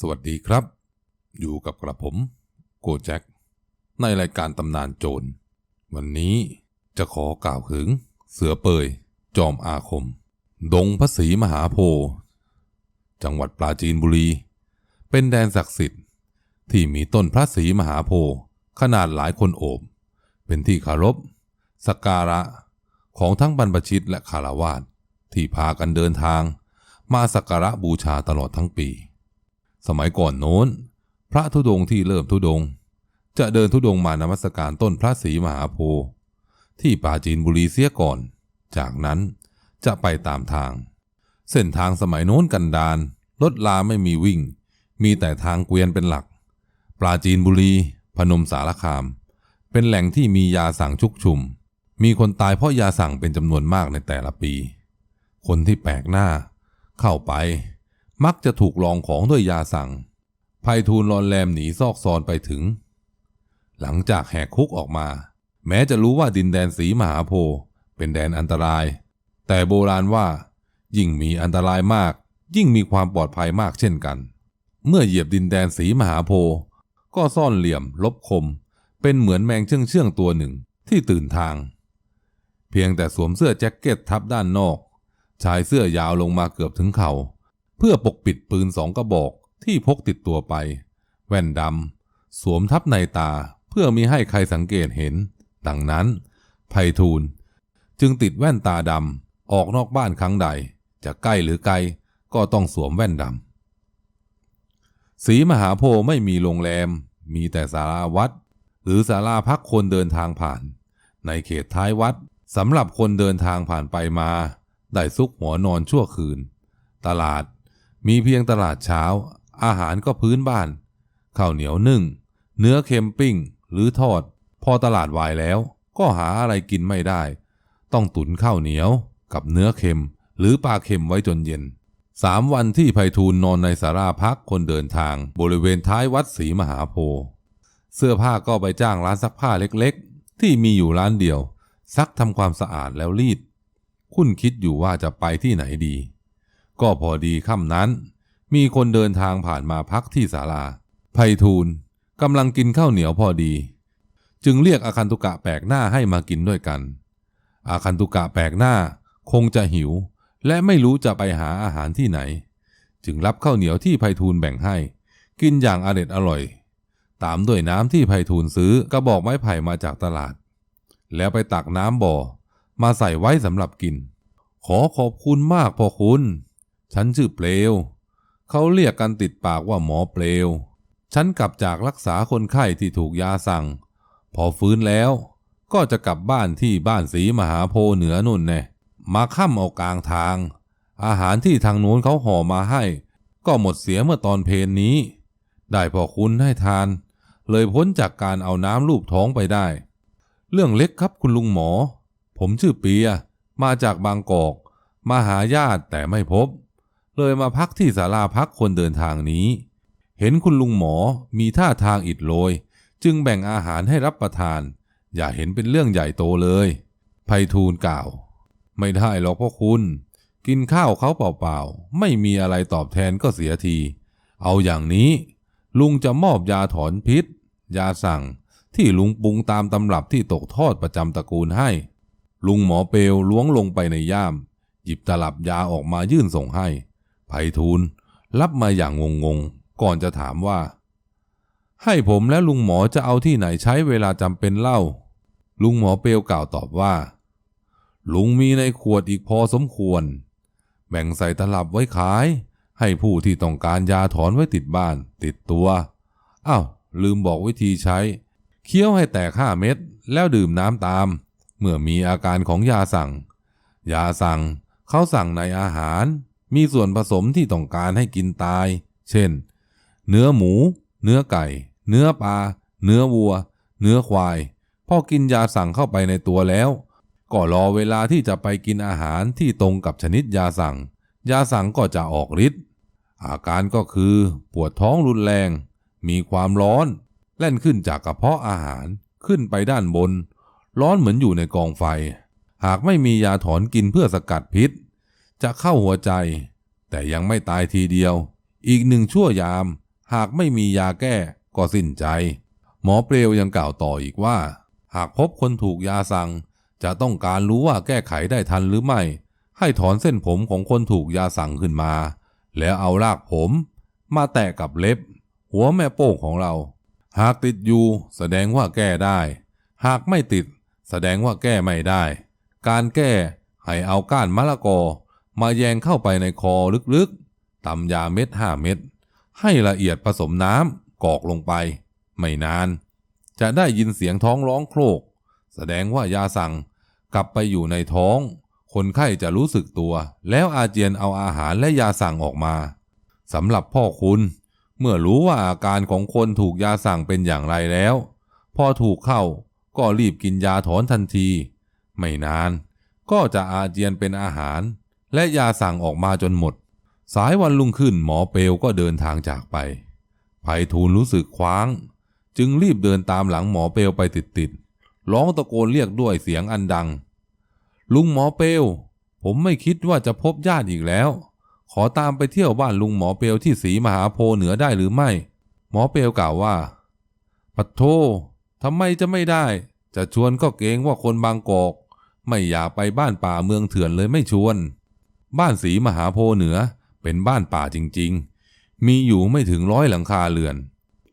สวัสดีครับ อยู่กับกระผม โกแจ็คในรายการตำนานโจร วันนี้จะขอกล่าวถึง เสือเปย จอมอาคม ดงพระศรีมหาโพธิ์จังหวัดปราจีนบุรี เป็นแดนศักดิ์สิทธิ์ ที่มีต้นพระศรีมหาโพธิ์ขนาดหลายคนโอบ เป็นที่คารพสักการะของทั้งบรรพชิตและคารวาสที่พากันเดินทาง มาสักการะบูชาตลอดทั้งปี สมัยก่อนโน้น พระธุดงค์ที่เริ่มธุดงค์จะเดินธุดงค์มานมัสการต้นพระศรีมหาโพธิ์ที่ปราจีนบุรีเสียก่อน จากนั้นจะไปตามทาง เส้นทางสมัยโน้นกันดารรถลาไม่มีวิ่ง มีแต่ทางเกวียนเป็นหลัก ปราจีนบุรี พนมสารคาม เป็นแหล่งที่มียาสั่งชุกชุม มีคนตายเพราะยาสั่งเป็นจำนวนมากในแต่ละปี คนที่แปลกหน้า เข้าไป มักจะถูกลองของด้วยยาสั่งไพฑูรย์รอนแรมหนีซอกซอนไปถึง หลังจากแหกคุกออกมา แม้จะรู้ว่าดินแดนสีมหาโพธิ์เป็นแดนอันตราย แต่โบราณว่า ยิ่งมีอันตรายมาก ยิ่งมีความปลอดภัยมากเช่นกัน เมื่อเหยียบดินแดนสีมหาโพธิ์ก็ซ่อนเหลี่ยม ลบคม เป็นเหมือนแมงเชื่องเชื่องตัวหนึ่งที่ตื่นทาง เพียงแต่สวมเสื้อแจ็คเก็ตทับด้านนอก ชายเสื้อยาวลงมาเกือบถึงเข่า เพื่อปกปิดปืนสองกระบอกที่พกติดตัวไป แว่นดำสวมทับในตาเพื่อมีให้ใครสังเกตเห็น ดังนั้นไพฑูรย์จึงติดแว่นตาดำออกนอกบ้านครั้งใด จะใกล้หรือไกลก็ต้องสวมแว่นดำสีมหาโพธิ์ไม่มีโรงแรม มีแต่ศาลาวัด หรือศาลาพักคนเดินทางผ่าน ในเขตท้ายวัดสำหรับคนเดินทางผ่านไปมา ได้ซุกหัวนอนชั่วคืน ตลาด มีเพียงตลาดเช้า อาหารก็พื้นบ้านข้าวเหนียวนึ่ง เนื้อเค็มปิ้ง หรือทอด พอตลาดวายแล้ว ก็หาอะไรกินไม่ได้ ต้องตุนข้าวเหนียวกับเนื้อเค็ม หรือปลาเค็มไว้จนเย็นสามวันที่ไพฑูรย์นอนในสาราพักคนเดินทาง บริเวณท้ายวัดศรีมหาโพธิ์เสื้อผ้าก็ไปจ้างร้านซักผ้าเล็กๆ ที่มีอยู่ร้านเดียว ซักทำความสะอาดแล้วรีด คุณคิดอยู่ว่าจะไปที่ไหนดี ก็พอดีค่ำนั้น มีคนเดินทางผ่านมาพักที่ศาลาไพฑูรย์กำลังกินข้าวเหนียวพอดี จึงเรียกอาคันตุกะแปลกหน้าให้มากินด้วยกัน อาคันตุกะแปลกหน้าคงจะหิว และไม่รู้จะไปหาอาหารที่ไหน จึงรับข้าวเหนียวที่ไพฑูรย์แบ่งให้ กินอย่างอเด็ดอร่อย ตามด้วยน้ำที่ไพฑูรย์ซื้อกระบอกไม้ไผ่มาจากตลาด แล้วไปตักน้ำบ่อ มาใส่ไว้สำหรับกิน ขอขอบคุณมากพ่อคุณ ฉันชื่อเปลว เขาเรียกกันติดปากว่าหมอเปลว ฉันกลับจากรักษาคนไข้ที่ถูกยาสั่ง พอฟื้นแล้ว ก็จะกลับบ้านที่บ้านสีมหาโพเหนือนุ่นแน่มาค่ำเอากลางทาง อาหารที่ทางโน้นเขาห่อมาให้ ก็หมดเสียเมื่อตอนเพลนนี้ ได้พอคุณให้ทาน เลยพ้นจากการเอาน้ำลูบท้องไปได้ เรื่องเล็กครับคุณลุงหมอ ผมชื่อเปีย มาจากบางกอก มาหาญาติแต่ไม่พบ เลยมาพักที่ศาลาพักคนเดินทางนี้ เห็นคุณลุงหมอมีท่าทางอิดโรย จึงแบ่งอาหารให้รับประทาน อย่าเห็นเป็นเรื่องใหญ่โตเลยไพฑูรย์กล่าว ไม่ได้หรอกพ่อคุณ กินข้าวเขาเปล่าๆ ไม่มีอะไรตอบแทนก็เสียที เอาอย่างนี้ ลุงจะมอบยาถอนพิษ ยาสั่งที่ลุงปรุงตามตำรับที่ตกทอดประจำตระกูลให้ ลุงหมอเปลวล้วงลงไปในย่าม หยิบตลับยาออกมายื่นส่งให้ ไพฑูรย์รับมาอย่างงงๆ ก่อนจะถามว่า ให้ผมและลุงหมอจะเอาที่ไหนใช้เวลาจำเป็นเล่า ลุงหมอเปลวกล่าวตอบว่า ลุงมีในขวดอีกพอสมควร แบ่งใส่ตลับไว้ขาย ให้ผู้ที่ต้องการยาถอนไว้ติดบ้าน ติดตัวอ้าวลืมบอกวิธีใช้ เคี้ยวให้แตกห้าเม็ดแล้วดื่มน้ำตาม เมื่อมีอาการของยาสั่ง ยาสั่งเขาสั่งในอาหาร มีส่วนผสมที่ต้องการให้กินตาย เช่น เนื้อหมู เนื้อไก่ เนื้อปลา เนื้อวัว เนื้อควาย พอกินยาสั่งเข้าไปในตัวแล้ว ก็รอเวลาที่จะไปกินอาหารที่ตรงกับชนิดยาสั่ง ยาสั่งก็จะออกฤทธิ์ อาการก็คือปวดท้องรุนแรง มีความร้อน แล่นขึ้นจากกระเพาะอาหาร ขึ้นไปด้านบน ร้อนเหมือนอยู่ในกองไฟ หากไม่มียาถอนกินเพื่อสกัดพิษ จะเข้าหัวใจ แต่ยังไม่ตายทีเดียว อีกหนึ่งชั่วยาม หากไม่มียาแก้ก็สิ้นใจ หมอเปลวยังกล่าวต่ออีกว่า หากพบคนถูกยาสั่ง จะต้องการรู้ว่าแก้ไขได้ทันหรือไม่ ให้ถอนเส้นผมของคนถูกยาสั่งขึ้นมา แล้วเอารากผม มาแตะกับเล็บ หัวแม่โป้งของเรา หากติดอยู่แสดงว่าแก้ได้ หากไม่ติด แสดงว่าแก้ไม่ได้ การแก้ให้เอาก้านมะละกอ มาแยงเข้าไปในคอลึกๆตำยาเม็ดห้าเม็ดให้ละเอียดผสมน้ำกอกลงไป ไม่นาน จะได้ยินเสียงท้องร้องโครก แสดงว่ายาสั่งกลับไปอยู่ในท้อง คนไข้จะรู้สึกตัว แล้วอาเจียนเอาอาหารและยาสั่งออกมาสำหรับพ่อคุณ เมื่อรู้ว่าอาการของคนถูกยาสั่งเป็นอย่างไรแล้ว พอถูกเข้าก็รีบกินยาถอนทันที ไม่นาน ก็จะอาเจียนเป็นอาหาร และยาสั่งออกมาจนหมด สายวันรุ่งขึ้นหมอเปลวก็เดินทางจากไปไพฑูรย์รู้สึกคว้าง จึงรีบเดินตามหลังหมอเปลวไปติดๆร้องตะโกนเรียกด้วยเสียงอันดัง ลุงหมอเปลวผมไม่คิดว่าจะพบญาติอีกแล้ว ขอตามไปเที่ยวบ้านลุงหมอเปลวที่ศรีมหาโพเหนือได้หรือไม่ หมอเปลวกล่าวว่าปัดโททำไมจะไม่ได้ จะชวนก็เกรงว่าคนบางกอก ไม่อยากไปบ้านป่าเมืองเถื่อนเลยไม่ชวน บ้านศรีมหาโพเหนือเป็นบ้านป่าจริงๆ มีอยู่ไม่ถึงร้อยหลังคาเรือน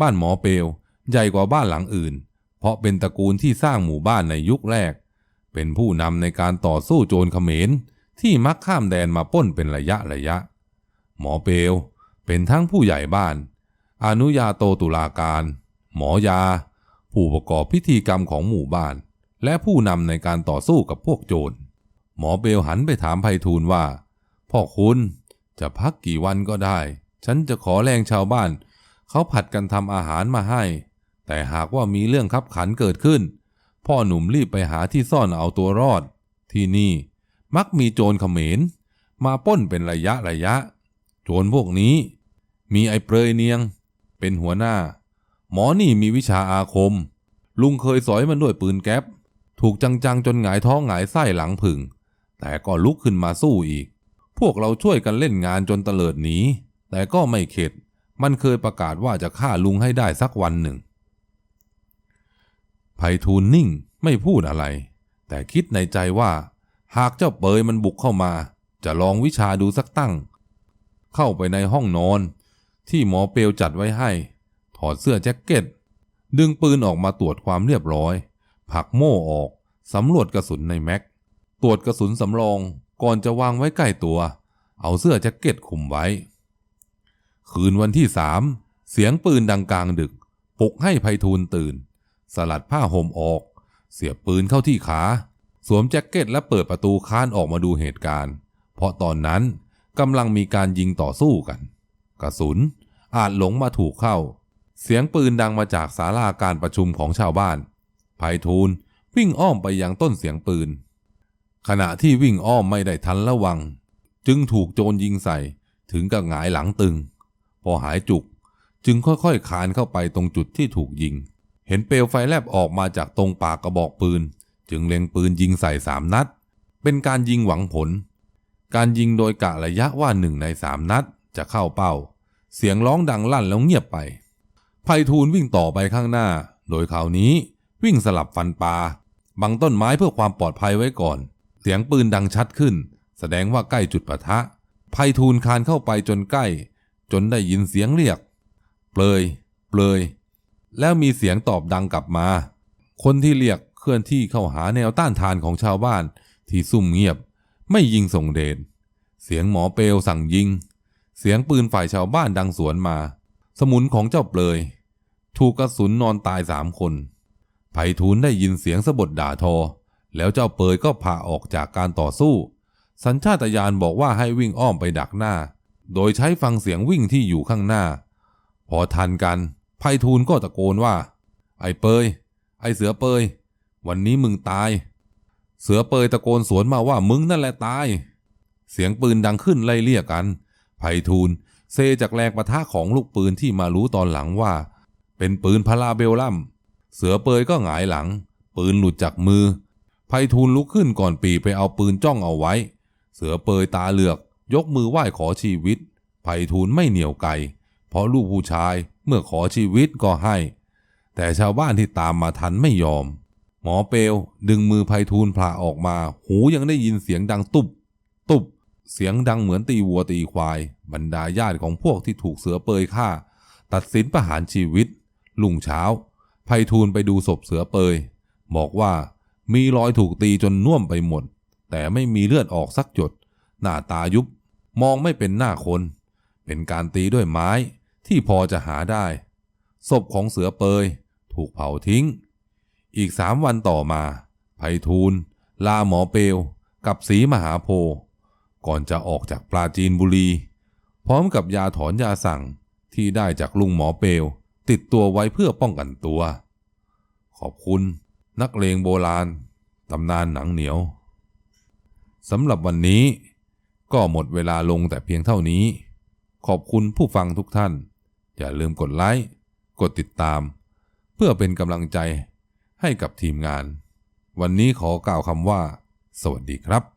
บ้านหมอเปลวใหญ่กว่าบ้านหลังอื่น เพราะเป็นตระกูลที่สร้างหมู่บ้านในยุคแรก เป็นผู้นำในการต่อสู้โจรเขมรที่มักข้ามแดนมาป้นเป็นระยะระยะ หมอเปลวเป็นทั้งผู้ใหญ่บ้าน อนุญาโตตุลาการ หมอยา ผู้ประกอบพิธีกรรมของหมู่บ้าน และผู้นำในการต่อสู้กับพวกโจร หมอเบลหันไปถามไพฑูรย์ว่า พ่อคุณจะพักกี่วันก็ได้ ฉันจะขอแรงชาวบ้าน เขาผัดกันทำอาหารมาให้ แต่หากว่ามีเรื่องขับขันเกิดขึ้น พ่อหนุ่มรีบไปหาที่ซ่อนเอาตัวรอด ที่นี่มักมีโจรเขมร มาป้นเป็นระยะระยะ โจรพวกนี้ มีไอ้เปรยเนียง เป็นหัวหน้า หมอนี่มีวิชาอาคม ลุงเคยสอยมันด้วยปืนแก๊ป ถูกจังๆจนหงายท้องหงายไส้หลังผึ่ง แต่ก็ลุกขึ้นมาสู้อีก พวกเราช่วยกันเล่นงานจนเตลิดหนี แต่ก็ไม่เข็ด มันเคยประกาศว่าจะฆ่าลุงให้ได้สักวันหนึ่งไพฑูรย์นิ่งไม่พูดอะไร แต่คิดในใจว่า หากเจ้าเปยมันบุกเข้ามา จะลองวิชาดูสักตั้ง เข้าไปในห้องนอน ที่หมอเปลวจัดไว้ให้ ถอดเสื้อแจ็คเก็ต ดึงปืนออกมาตรวจความเรียบร้อย ผักโม่ออก สำรวจกระสุนในแม็ก ตรวจกระสุนสำรอง ก่อนจะวางไว้ใกล้ตัว เอาเสื้อแจ็คเก็ตคลุมไว้ คืนวันที่สามเสียงปืนดังกลางดึกปลุกให้ไพฑูรย์ตื่น สลัดผ้าห่มออก เสียบปืนเข้าที่ขา สวมแจ็คเก็ตและเปิดประตูค้านออกมาดูเหตุการณ์ เพราะตอนนั้นกำลังมีการยิงต่อสู้กัน กระสุนอาจหลงมาถูกเข้า เสียงปืนดังมาจากศาลาการประชุมของชาวบ้านไพฑูรย์วิ่งอ้อมไปยังต้นเสียงปืน ขณะที่วิ่งอ้อมไม่ได้ทันระวัง จึงถูกโจรยิงใส่ถึงกับหงายหลังตึง พอหายจุกจึงค่อยๆคานเข้าไปตรงจุดที่ถูกยิง เห็นเปลวไฟแลบออกมาจากตรงปากกระบอกปืน จึงเล็งปืนยิงใส่สามนัด เป็นการยิงหวังผล การยิงโดยกะระยะว่าหนึ่งในสามนัดจะเข้าเป้า เสียงร้องดังลั่นแล้วเงียบไปไพฑูรย์วิ่งต่อไปข้างหน้า โดยคราวนี้วิ่งสลับฟันปลาบังต้นไม้เพื่อความปลอดภัยไว้ก่อน สียงปืนดังชัดขึ้น แสดงว่าใกล้จุดปะทะไพฑูรย์คานเข้าไปจนใกล้ จนได้ยินเสียงเรียก เปลย เปลย แล้วมีเสียงตอบดังกลับมา คนที่เรียกเคลื่อนที่เข้าหาแนวต้านทานของชาวบ้าน ที่ซุ่มเงียบ ไม่ยิงส่งเดชเสียงหมอเปลวสั่งยิง เสียงปืนฝ่ายชาวบ้านดังสวนมา สมุนของเจ้าเปลย ถูกกระสุนนอนตายสามคนไผ่ทูลได้ยินเสียงสะบดด่าทอ แล้วเจ้าเปยก็ผ่าออกจากการต่อสู้ สัญชาตญาณบอกว่าให้วิ่งอ้อมไปดักหน้า โดยใช้ฟังเสียงวิ่งที่อยู่ข้างหน้า พอทันกันไผ่ทูลก็ตะโกนว่า ไอ้เปย ไอ้เสือเปย วันนี้มึงตาย เสือเปยตะโกนสวนมาว่ามึงนั่นแหละตาย เสียงปืนดังขึ้นไล่เลี่ยกันไผ่ทูลเซจากแรงประทะของลูกปืนที่มารู้ตอนหลังว่า เป็นปืนพาราเบลลัม เสือเปยก็หงายหลัง ปืนหลุดจากมือ ไพฑูรย์ลุกขึ้นก่อนปีไปเอาปืนจ้องเอาไว้ เสือเปยตาเหลือก ยกมือไหว้ขอชีวิตไพฑูรย์ไม่เหนียวไกลพราะลูกผู้ชายเมื่อขอชีวิตก็ให้ แต่ชาวบ้านที่ตามมาทันไม่ยอม หมอเปลวดึงมือไพฑูรย์พลาออกมา หูยังได้ยินเสียงดังตุบ ตุบ เสียงดังเหมือนตีวัวตีควาย บรรดาญาติของพวกที่ถูกเสือเปยฆ่า ตัดสินประหารชีวิต ลุงเช้าไพฑูรย์ไปดูศพเสือเปย บอกว่า มีรอยถูกตีจนน่วมไปหมด แต่ไม่มีเลือดออกสักหยด หน้าตายุบ มองไม่เป็นหน้าคน เป็นการตีด้วยไม้ที่พอจะหาได้ ศพของเสือเปย ถูกเผาทิ้ง อีกสามวันต่อมาไพฑูรย์ลาหมอเปลว กับสีมหาโพธิ์ก่อนจะออกจากปราจีนบุรี พร้อมกับยาถอนยาสั่งที่ได้จากลุงหมอเปลว ติดตัวไว้เพื่อป้องกันตัว ขอบคุณ นักเลงโบราณ ตำนานหนังเหนียวสำหรับวันนี้ก็หมดเวลาลงแต่เพียงเท่านี้ ขอบคุณผู้ฟังทุกท่าน อย่าลืมกดไลค์ กดติดตาม เพื่อเป็นกำลังใจให้กับทีมงาน วันนี้ขอกล่าวคำว่า สวัสดีครับ